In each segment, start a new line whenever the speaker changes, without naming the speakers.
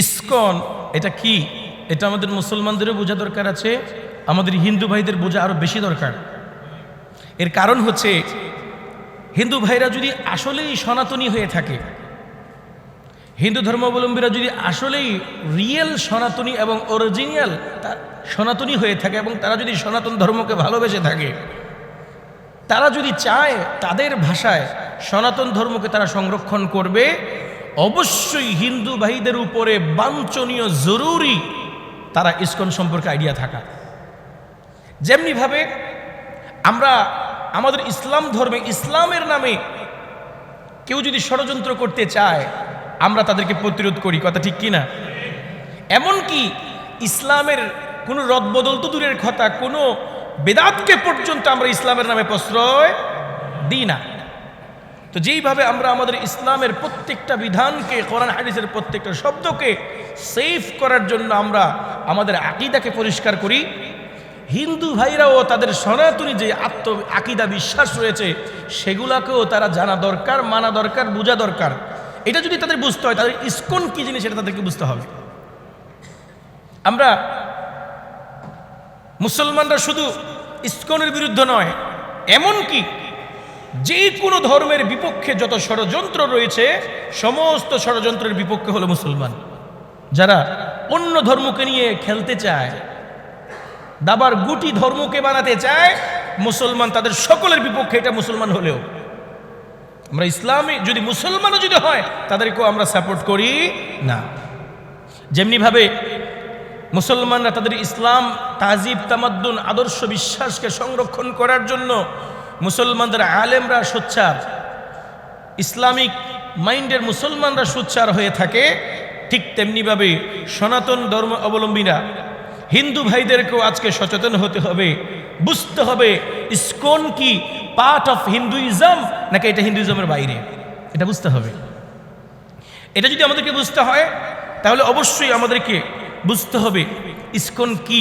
ISKCON, এটা কি? এটা আমাদের মুসলমানদেরও বোঝা দরকার আছে, আমাদের হিন্দু ভাইদের বোঝা আরও বেশি দরকার। এর কারণ হচ্ছে, হিন্দু ভাইরা যদি আসলেই সনাতনী হয়ে থাকে, হিন্দু ধর্মাবলম্বীরা যদি আসলেই রিয়েল সনাতনী এবং অরিজিনাল সনাতনী হয়ে থাকে এবং তারা যদি সনাতন ধর্মকে ভালোবেসে থাকে, তারা যদি চায় তাদের ভাষায় সনাতন ধর্মকে তারা সংরক্ষণ করবে অবশ্যই হিন্দু ভাইদের উপরে বাঞ্ছনীয়, জরুরি তারা ইস্কন সম্পর্কে আইডিয়া থাকা। যেমনিভাবে আমরা আমাদের ইসলাম ধর্মে, ইসলামের নামে কেউ যদি ষড়যন্ত্র করতে চায়, আমরা তাদেরকে প্রতিরোধ করি, কথা ঠিক কিনা? এমনকি ইসলামের কোনো রদবদল তো দূরের কথা, কোনো বেদাতকে পর্যন্ত আমরা ইসলামের নামে প্রশ্রয় দিই না। তো যেইভাবে আমরা আমাদের ইসলামের প্রত্যেকটা বিধানকে, কোরআন, হাদিসের প্রত্যেকটা শব্দকে সেফ করার জন্য আমরা আমাদের আকিদাকে পরিষ্কার করি। হিন্দু ভাইরাও তাদের সনাতনী যে আত্ম, আকিদা, বিশ্বাস রয়েছে, সেগুলাকেও তারা জানা দরকার, মানা দরকার, বোঝা দরকার। এটা যদি তাদের বুঝতে হয়, তাদের ইস্কন কি জিনিস এটা তাদেরকে বুঝতে হবে। আমরা মুসলমানরা শুধু ইস্কনের বিরুদ্ধে নয়, এমনকি যে কোনো ধর্মের বিপক্ষে যত ষড়যন্ত্র রয়েছে, সমস্ত ষড়যন্ত্রের বিপক্ষে হলো মুসলমান। যারা অন্য ধর্মকে নিয়ে খেলতে চায়, দাবার গুটি ধর্মকে বানাতে চায়, মুসলমান তাদের সকলের বিপক্ষে এটা মুসলমান হলেও। আমরা ইসলামে যদি মুসলমানও যদি হয়, তাদেরকেও আমরা সাপোর্ট করি না। যেমনিভাবে মুসলমানরা তাদের ইসলাম, তাজিব, তামাদ্দুন, আদর্শ, বিশ্বাসকে সংরক্ষণ করার জন্য মুসলমানদের আলেমরা সোচ্চার, ইসলামিক মাইন্ডের মুসলমানরা সোচ্চার হয়ে থাকে, ঠিক তেমনিভাবে সনাতন ধর্ম অবলম্বীরা। হিন্দু ভাইদেরকেও আজকে সচেতন হতে হবে, বুঝতে হবে ইসকন কি পার্ট অফ হিন্দুইজম নাকি এটা হিন্দুইজমের বাইরে। এটা বুঝতে হবে। এটা যদি আমাদেরকে বুঝতে হয়, তাহলে অবশ্যই আমাদেরকে বুঝতে হবে ইসকন কি,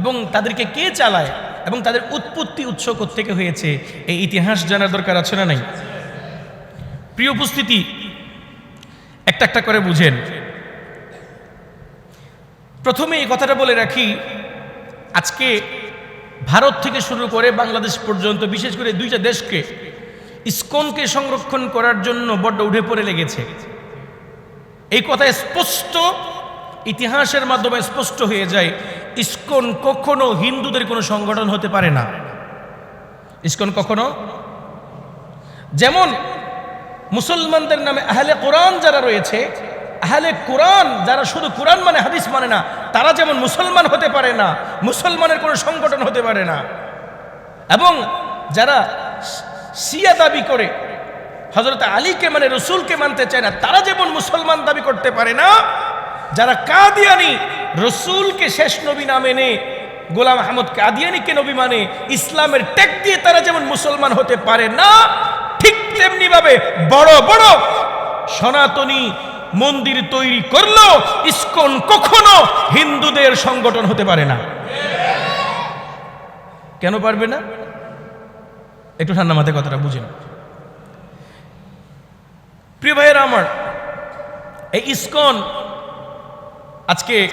এবং তাদেরকে কে চালায় এবং তাদের উৎপত্তি উৎস থেকে হয়েছে, এই ইতিহাস জানার দরকার আছে না নাই? প্রিয় উপস্থিতি, একটা একটা করে বুঝেন। প্রথমে এই কথাটা বলে রাখি, আজকে ভারত থেকে শুরু করে বাংলাদেশ পর্যন্ত, বিশেষ করে দুইটা দেশকে, ইসকনকে সংরক্ষণ করার জন্য বড্ড উঠে পড়ে লেগেছে। এই কথা স্পষ্ট ইতিহাসের মাধ্যমে স্পষ্ট হয়ে যায়, ইস্কন কখনো হিন্দুদের কোনো সংগঠন হতে পারে না। ইস্কন কখনো? যেমন মুসলমানদের নামে আহলে কোরআন যারা রয়েছে, আহলে কোরআন যারা শুধু কোরআন মানে হাদিস মানে না, তারা যেমন মুসলমান হতে পারে না, মুসলমানের কোনো সংগঠন হতে পারে না। এবং যারা সিয়া দাবি করে হজরত আলীকে মানে রসুলকে মানতে চায় না, তারা যেমন মুসলমান দাবি করতে পারে না যারা কাদিয়ানি, রসুলকে শেষ নবী না মেনে, গোলাম আহমদ কাদিয়ানিকে নবী মানে ইসলামের টেক দিয়ে তারা যেমন মুসলমান হতে পারে না, ঠিক তেমনি ভাবে বড় বড় সনাতনী মন্দির তৈরি করল, ইস্কন কখনো হিন্দুদের সংগঠন হতে পারে না। কেন পারবে না? একটু ঠান্ডা মাথায় কথাটা বুঝেন প্রিয় ভাইয়েরা আমার, এই ইসকন আজকে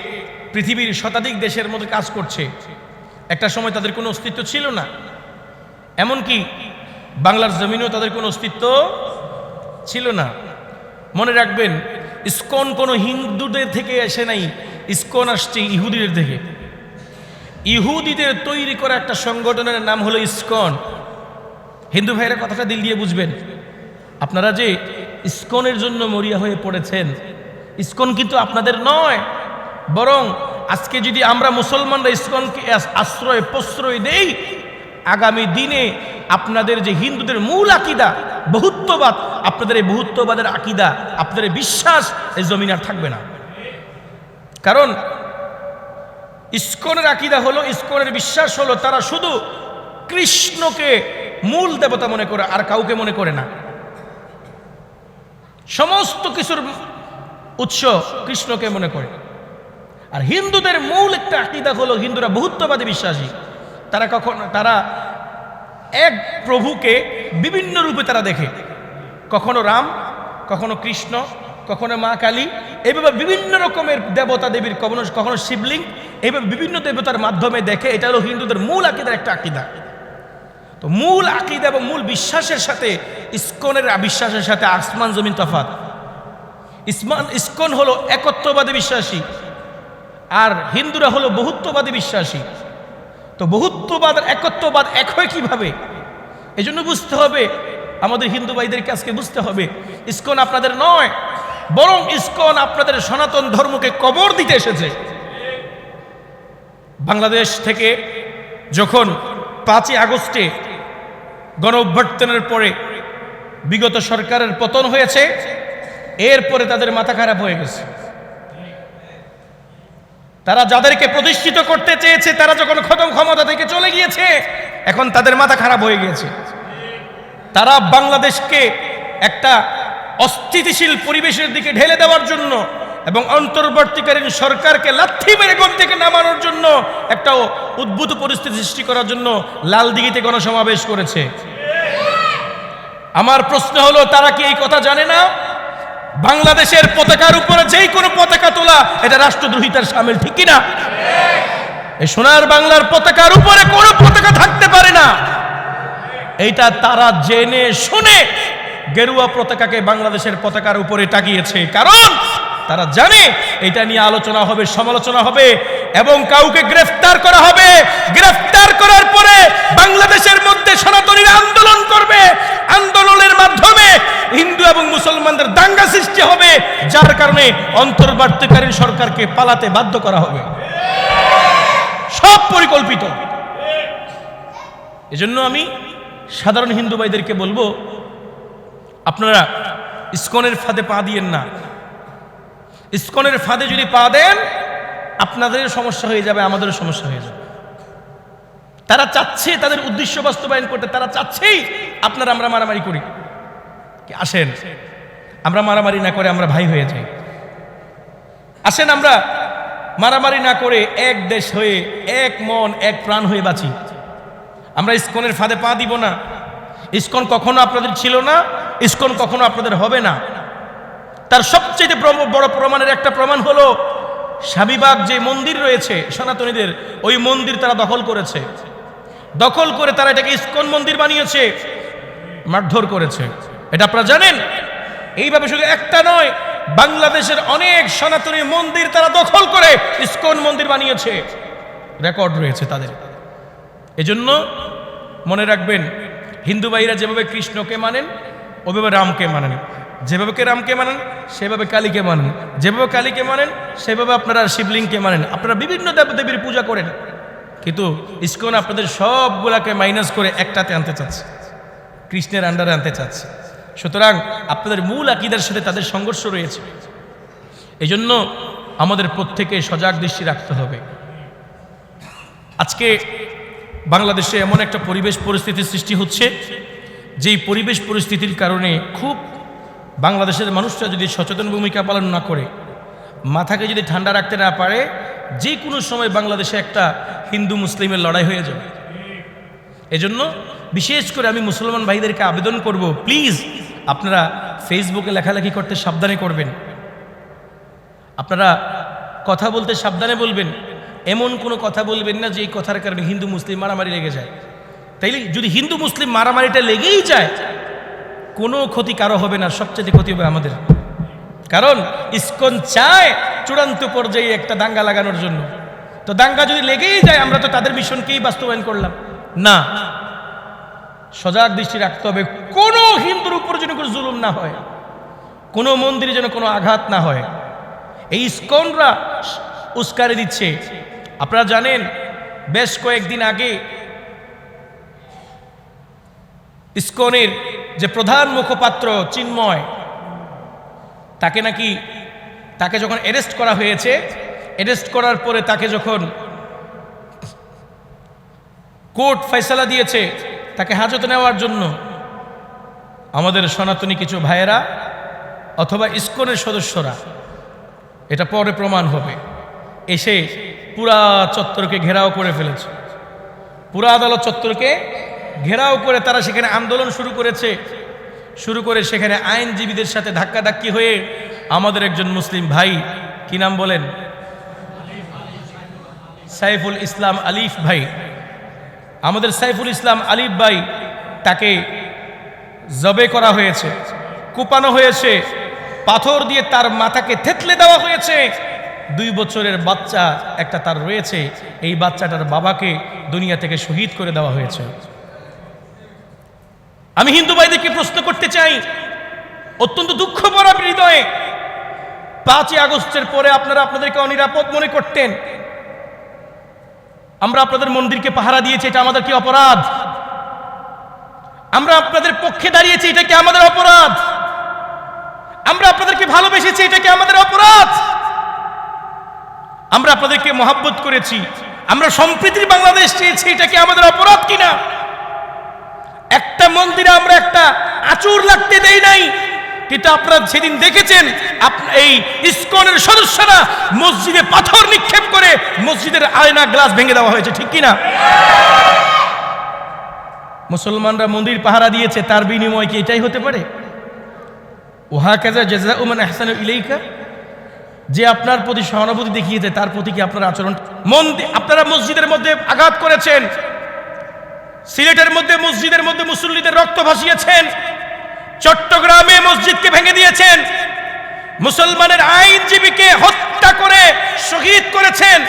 পৃথিবীর শতাধিক দেশের মধ্যে কাজ করছে। একটা সময় তাদের কোনো অস্তিত্ব ছিল না। এমনকি বাংলার জমিনেও তাদের কোনো অস্তিত্ব ছিল না। মনে রাখবেন, ইস্কন কোনো হিন্দুদের থেকে এসে নাই, ইস্কন আসছে ইহুদিদের থেকে। ইহুদিদের তৈরি করা একটা সংগঠনের নাম হলো ইস্কন। হিন্দু ভাইয়েরা কথাটা দিল দিয়ে বুঝবেন। আপনারা যে ইস্কনের জন্য মরিয়া হয়ে পড়েছেন, ইস্কন কিন্তু আপনাদের নয় বরং আজকে যদি আমরা মুসলমানরা ইসকনকে আশ্রয়, প্রশ্রয় দেই, আগামী দিনে আপনাদের যে হিন্দুদের মূল আকিদা, বহুত্ববাদ, আপনাদের এই বহুত্ববাদের আকিদা, আপনাদের বিশ্বাস এই জমিন আর থাকবে না। কারণ ইস্কনের আকিদা হলো, ইস্কনের বিশ্বাস হলো তারা শুধু কৃষ্ণকে মূল দেবতা মনে করে, আর কাউকে মনে করে না। সমস্ত কিছুর উৎস কৃষ্ণকে মনে করে। আর হিন্দুদের মূল একটা আকিদা হলো হিন্দুরা বহুত্ববাদী বিশ্বাসী। তারা কখন, তারা এক প্রভুকে বিভিন্ন রূপে তারা দেখে। কখনো রাম, কখনো কৃষ্ণ, কখনো মা কালী এইভাবে বিভিন্ন রকমের দেবতা দেবীর, কখনো কখনো শিবলিঙ্গ এইভাবে বিভিন্ন দেবতার মাধ্যমে দেখে। এটা হলো হিন্দুদের মূল আকিদার একটা আকিদা। তো মূল আকিদা এবং মূল বিশ্বাসের সাথে ইস্কনের বিশ্বাসের সাথে আসমান, জমিন তফাত ইসমান, ইস্কন হলো একত্ববাদী বিশ্বাসী। আর হিন্দুরা হলো বহুত্ববাদী বিশ্বাসী। তো বহুত্ববাদ আর একত্ববাদ এক হয় কীভাবে? জন্য বুঝতে হবে, আমাদের হিন্দু ভাইদেরকে আজকে বুঝতে হবে, ইস্কন আপনাদের নয়, বরং ইস্কন আপনাদের সনাতন ধর্মকে কবর দিতে এসেছে। বাংলাদেশ থেকে যখন পাঁচই আগস্টে গণ অভ্যর্থনের পরে বিগত সরকারের পতন হয়েছে, এরপরে তাদের মাথা খারাপ হয়ে গেছে। তারা যাদেরকে প্রতিষ্ঠিত করতে চেয়েছে, তারা যখন খতম ক্ষমতা থেকে চলে গিয়েছে, এখন তাদের মাথা খারাপ হয়ে গিয়েছে। তারা বাংলাদেশকে একটা অস্থিতিশীল পরিবেশের দিকে ঢেলে দেওয়ার জন্য এবং অন্তর্বর্তীকালীন সরকারকে লাথি মেরে গণ থেকে নামানোর জন্য একটা উদ্ভূত পরিস্থিতি সৃষ্টি করার জন্য লাল দিঘিতে গণসমাবেশ করেছে। আমার প্রশ্ন হলো, তারা কি এই কথা জানে না বাংলাদেশের পতাকার উপরে যেই কোনো পতাকা তোলা, এটা রাষ্ট্রদ্রোহিতার সামিল, ঠিক কিনা? এই সোনার বাংলার পতাকার উপরে কোনো পতাকা থাকতে পারে না। এইটা তারা জেনে শুনে গেরুয়া পতাকাকে বাংলাদেশের পতাকার উপরে টাকিয়েছে কারণ তারা জানে এটা নিয়ে আলোচনা হবে, সমালোচনা হবে এবং কাউকে গ্রেফতার করা হবে। গ্রেফতার করার পরে বাংলাদেশের মধ্যে সনাতনীরা আন্দোলন করবে আন্দোলনের মাধ্যমে হিন্দু এবং মুসলমানদের দাঙ্গা সৃষ্টি হবে, যার কারণে অন্তর্বর্তীকালীন সরকারকে পালাতে বাধ্য করা হবে। সব পরিকল্পিত। এজন্য আমি সাধারণ হিন্দু ভাইদেরকে বলব, আপনারা ইস্কনের ফাঁদে পা দিয়েন না। ইস্কনের ফাঁদে যদি পা দেন, আপনাদের সমস্যা হয়ে যাবে আমাদেরও সমস্যা হয়ে যাবে। তারা চাচ্ছে, তাদের উদ্দেশ্য বাস্তবায়ন করতে, তারা চাচ্ছেই আপনারা আমরা মারামারি করি। আসেন। আমরা মারামারি না করে আমরা ভাই হয়ে যাই। আসেন আমরা মারামারি না করে এক দেশ হয়ে, এক মন, এক প্রাণ হয়ে বাঁচি। আমরা ইস্কনের ফাঁদে পা দিব না। ইস্কন কখনো আপনাদের ছিল না, ইস্কন কখনো আপনাদের হবে না। তার সবচেয়ে বড় প্রমাণের একটা প্রমাণ হলো শাবিবাগ যে মন্দির রয়েছে সনাতনীদের, ওই মন্দির তারা দখল করেছে। দখল করে তারা এটাকে ইস্কন মন্দির বানিয়েছে, মারধর করেছে। এটা আপনারা জানেন? এইভাবে শুধু একটা নয়, বাংলাদেশের অনেক সনাতনী মন্দির তারা দখল করে ইস্কন মন্দির বানিয়েছে। রেকর্ড রয়েছে তাদের। এজন্য মনে রাখবেন, হিন্দু ভাইরা যেভাবে কৃষ্ণকে মানেন, ওভাবে রামকে মানেন। যেভাবে কে রামকে মানেন, সেভাবে কালীকে মানেন। যেভাবে কালীকে মানেন, সেভাবে আপনারা শিবলিংকে মানেন। আপনারা বিভিন্ন দেবদেবীর পূজা করেন। কিন্তু ইস্কন আপনাদের সবগুলাকে মাইনাস করে একটাতে আনতে চাচ্ছে। কৃষ্ণের আন্ডারে আনতে চাচ্ছে। সুতরাং আপনাদের মূল আকিদার সাথে তাদের সংঘর্ষ রয়েছে। এই জন্য আমাদের প্রত্যেকে সজাগ দৃষ্টি রাখতে হবে। আজকে বাংলাদেশে এমন একটা পরিবেশ পরিস্থিতির সৃষ্টি হচ্ছে, যেই পরিবেশ পরিস্থিতির কারণে খুব বাংলাদেশের মানুষরা যদি সচেতন ভূমিকা পালন না করে, মাথাকে যদি ঠান্ডা রাখতে না পারে, যে কোনো সময় বাংলাদেশে একটা হিন্দু মুসলিমের লড়াই হয়ে যাবে। এজন্য বিশেষ করে আমি মুসলমান ভাইদেরকে আবেদন করব, প্লিজ আপনারা ফেসবুকে লেখালেখি করতে সাবধানে করবেন। আপনারা কথা বলতে সাবধানে বলবেন। এমন কোনো কথা বলবেন না যে এই কথার কারণে হিন্দু, মুসলিম মারামারি লেগে যায়। তাইলে যদি হিন্দু, মুসলিম মারামারিটা লেগেই যায়, কোনো ক্ষতি কারও হবে না, সবচেয়ে ক্ষতি হবে আমাদের। কারণ ইস্কন চায় চূড়ান্ত পর্যায়ে একটা দাঙ্গা লাগানোর জন্য। তো দাঙ্গা যদি লেগেই যায়, আমরা তো তাদের মিশনকেই বাস্তবায়ন করলাম। না। সজাগ দৃষ্টি রাখতে হবে। কোনো হিন্দুর উপর যেন কোনো জুলুম না হয়, কোনো মন্দিরে যেন কোনো আঘাত না হয়। এই স্কনরা উস্কারে দিচ্ছে। আপনারা জানেন, বেশ কয়েকদিন আগে ইস্কনের যে প্রধান মুখপাত্র চিন্ময়, তাকে নাকি, তাকে যখন অ্যারেস্ট করা হয়েছে, অ্যারেস্ট করার পরে তাকে যখন কোর্ট ফয়সালা দিয়েছে তাকে হাজত নেওয়ার জন্য আমাদের সনাতনী কিছু ভাইয়েরা অথবা ইস্কনের সদস্যরা, এটা পরে প্রমাণ হবে। এসে পুরা চত্বরকে ঘেরাও করে ফেলেছে। পুরা আদালত চত্বরকে ঘেরাও করে তারা সেখানে আন্দোলন শুরু করেছে। শুরু করে সেখানে আইনজীবীদের সাথে ধাক্কাধাক্কি হয়ে আমাদের একজন মুসলিম ভাই, কি নাম বলেন? সাইফুল ইসলাম আলিফ ভাই। আমাদের সাইফুল ইসলাম আলিফ ভাই তাকে জবে করা হয়েছে, কুপানো হয়েছে, পাথর দিয়ে তার মাথাকে থেতলে দেওয়া হয়েছে। দুই বছরের বাচ্চা একটা তার রয়েছে, এই বাচ্চাটার বাবাকে দুনিয়া থেকে শহীদ করে দেওয়া হয়েছে। আমি হিন্দু ভাইদেরকে প্রশ্ন করতে চাই, অত্যন্ত দুঃখ ভরা হৃদয়ে, পাঁচই আগস্টের পরে আপনারা আপনাদেরকে অনিরাপদ মনে করতেন আমরা আপনাদের মন্দিরকে পাহারা দিয়েছি, এটা আমাদের কি অপরাধ? আমরা আপনাদের পক্ষে দাঁড়িয়েছি, এটা কি আমাদের অপরাধ? আমরা আপনাদেরকে ভালোবেসেছি, এটা কি আমাদের অপরাধ? আমরা আপনাদেরকে মহাব্বত করেছি, আমরা সম্প্রীতির বাংলাদেশ চেয়েছি, এটা কি আমাদের অপরাধ কিনা? একটা মন্দিরে আমরা একটা আচুর লাগতে দেই নাই কিন্তু আপনারা যেদিন দেখেছেন এই ইস্কনের সদস্যরা মসজিদে পাথর নিক্ষেপ করে মসজিদের আয়না গ্লাস ভেঙে দেওয়া হয়েছে, ঠিক কিনা? মুসলমানরা মন্দির পাহারা দিয়েছে, তার বিনিময় কি এটাই হতে পারে? ওহা কাজা জেজা উমান আহসান ইলাইকা। যে আপনার প্রতি সহানুভূতি দেখিয়েছে, তার প্রতি কি আপনার আচরণ মন্দির আপনারা মসজিদের মধ্যে আঘাত করেছেন? সিলেটের মধ্যে মসজিদের মধ্যে মুসল্লিদের রক্ত ভাসিয়েছেন? চট্টগ্রামে মসজিদকে ভেঙে দিয়েছেন। মুসলমানের আইনজীবীকে হত্যা করে শহীদ করেছেন।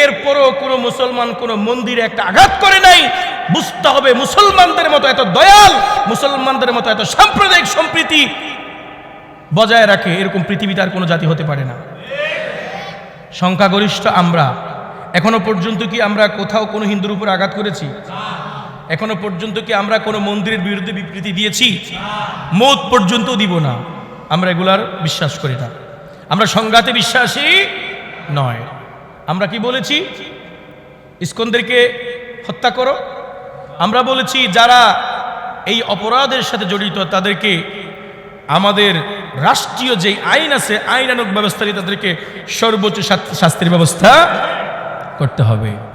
এরপরও কোনো মুসলমান কোনো মন্দিরে একটা আঘাত করে নাই। বুঝতে হবে মুসলমানদের মতো এত দয়াল, মুসলমানদের মতো এত সাম্প্রদায়িক সম্প্রীতি বজায় রাখে, এরকম পৃথিবীতে আর কোনো জাতি হতে পারে না। সংখ্যাগরিষ্ঠ আমরা, এখনও পর্যন্ত কি আমরা কোথাও কোনো হিন্দুর উপর আঘাত করেছি? এখনও পর্যন্ত কি আমরা কোনো মন্দিরের বিরুদ্ধে বিবৃতি দিয়েছি? মত পর্যন্ত দিব না। আমরা এগুলার বিশ্বাস করি না। আমরা সংঘাতে বিশ্বাসী নয়। আমরা কি বলেছি? ইস্কনদেরকে হত্যা করো। আমরা বলেছি, যারা এই অপরাধের সাথে জড়িত, তাদেরকে আমাদের রাষ্ট্রীয় যে আইন আছে আইনানুক ব্যবস্থা তাদেরকে সর্বোচ্চ শাস্তির ব্যবস্থা করতে হবে।